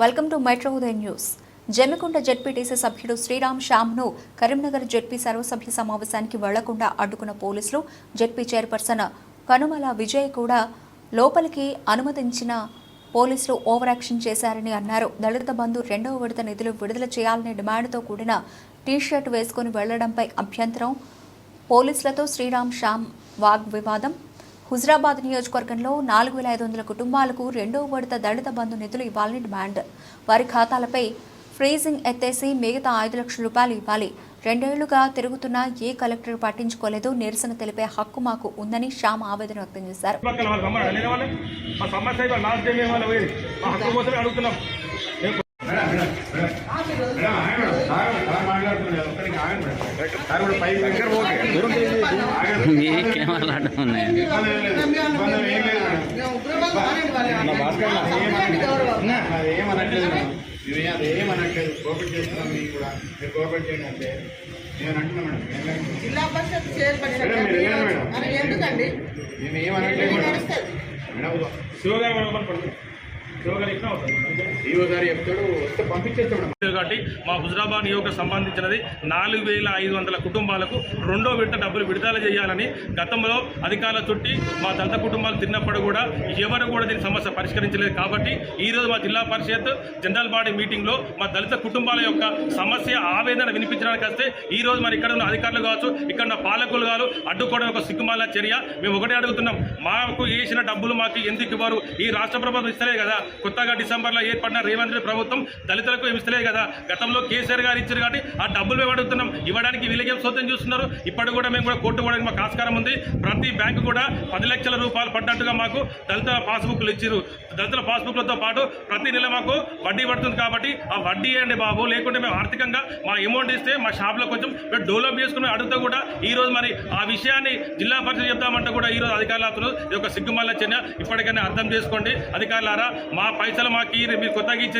Welcome to metro ఉదయం news. Jammikunta ZPTC సభ్యుడు Sriram శ్యామ్ను Karimnagar ZP సర్వసభ్య సమావేశానికి వెళ్ళకుండా అడ్డుకున్న పోలీసులు జెడ్పీ చైర్పర్సన్ కనుమల విజయ్ కూడా లోపలికి అనుమతించిన పోలీసులు ఓవర్ యాక్షన్ చేశారని అన్నారు. దళిత బంధు రెండవ విడత నిధులు విడుదల చేయాలనే డిమాండ్తో కూడిన టీషర్ట్ వేసుకుని వెళ్ళడంపై అభ్యంతరం. పోలీసులతో శ్రీరామ్ శ్యామ్ వాగ్వివాదం హుజరాబాద్ నియోజకవర్గంలో నాలుగు వేల ఐదు వందల కుటుంబాలకు రెండో విడత దళిత బంధు నిధులు ఇవ్వాలని డిమాండ్. వారి ఖాతాలపై ఫ్రీజింగ్ ఎత్తేసి మిగతా ఐదు లక్షల రూపాయలు ఇవ్వాలి. రెండేళ్ళుగా తిరుగుతున్న ఏ కలెక్టర్ పట్టించుకోలేదు నిరసన తెలిపే హక్కు మాకు ఉందని శ్యామ్ ఆవేదన వ్యక్తం చేశారు. సమస్య అయితే లాస్ట్ టైం ఏమైనా పోయింది మా హక్కు కోసమే అడుగుతున్నాం మేము మీకే మాట్లాడుతున్నాయి ఏమనట్లేదు కోఆపరేట్ చేస్తున్నాం మీకు కూడా మీరు కోఆపరేట్ చేయండి అంటే నేను అంటున్నా మేడం ఏం- జిల్లా పరిషత్ చైర్పర్సన్ మీరు ఎందుకండి మేము ఏమనట్లేదు మేడం శివగారు కాబట్టి మా హుజరాబాద్ నియోజక సంబంధించినది నాలుగు వేల ఐదు వందల కుటుంబాలకు రెండో విడత డబ్బులు విడుదల చేయాలని గతంలో అధికారుల చుట్టి మా దళిత కుటుంబాలు తిన్నప్పుడు కూడా ఎవరు కూడా దీని సమస్య పరిష్కరించలేదు కాబట్టి ఈ రోజు మా జిల్లా పరిషత్ జనరల్ బాడీ మీటింగ్లో మా దళిత కుటుంబాల యొక్క సమస్య ఆవేదన వినిపించడానికి వస్తే ఈరోజు మరి ఇక్కడ ఉన్న అధికారులు కావచ్చు ఇక్కడ ఉన్న పాలకులు కాదు అడ్డుకోవడం ఒక సిగ్గుమాల చర్య మేము ఒకటే అడుగుతున్నాం. మాకు వేసిన డబ్బులు మాకు ఎందుకు ఇవ్వరు? ఈ రాష్ట్ర ప్రభుత్వం ఇస్తలే కదా. కొత్తగా డిసెంబర్లో ఏర్పడిన రేవంత్ రెడ్డి ప్రభుత్వం దళితులకు ఏమి ఇస్తలే కదా. గతంలో కేసీఆర్ గారు ఇచ్చారు కాబట్టి ఆ డబ్బులు మేము అడుగుతున్నాం. ఇవ్వడానికి వీళ్ళకేం సొంతం చూస్తున్నారు? ఇప్పటి కూడా మేము కూడా కోర్టు కూడా మాకు ఆస్కారం ఉంది. ప్రతి బ్యాంకు కూడా పది లక్షల రూపాయలు పడ్డట్టుగా మాకు దళిత పాస్బుక్లు ఇచ్చారు దళితుల పాస్బుక్లతో పాటు ప్రతి నెల మాకు వడ్డీ పడుతుంది కాబట్టి ఆ వడ్డీ అండి బాబు. లేకుంటే మేము ఆర్థికంగా మా అమౌంట్ ఇస్తే మా షాప్లో కొంచెం మేము డెవలప్ చేసుకుని అడుగుతా కూడా ఈరోజు మరి ఆ విషయాన్ని జిల్లా పరిషత్ చెప్తామంటే కూడా ఈ రోజు అధికారులు అవుతున్నారు ఇది ఒక సిగ్గుమాల చర్య. ఇప్పటికైనా అర్థం చేసుకోండి. అధికారులారా మా పైసలు మాకు ఈ- మీరు కొత్తగా ఇచ్చే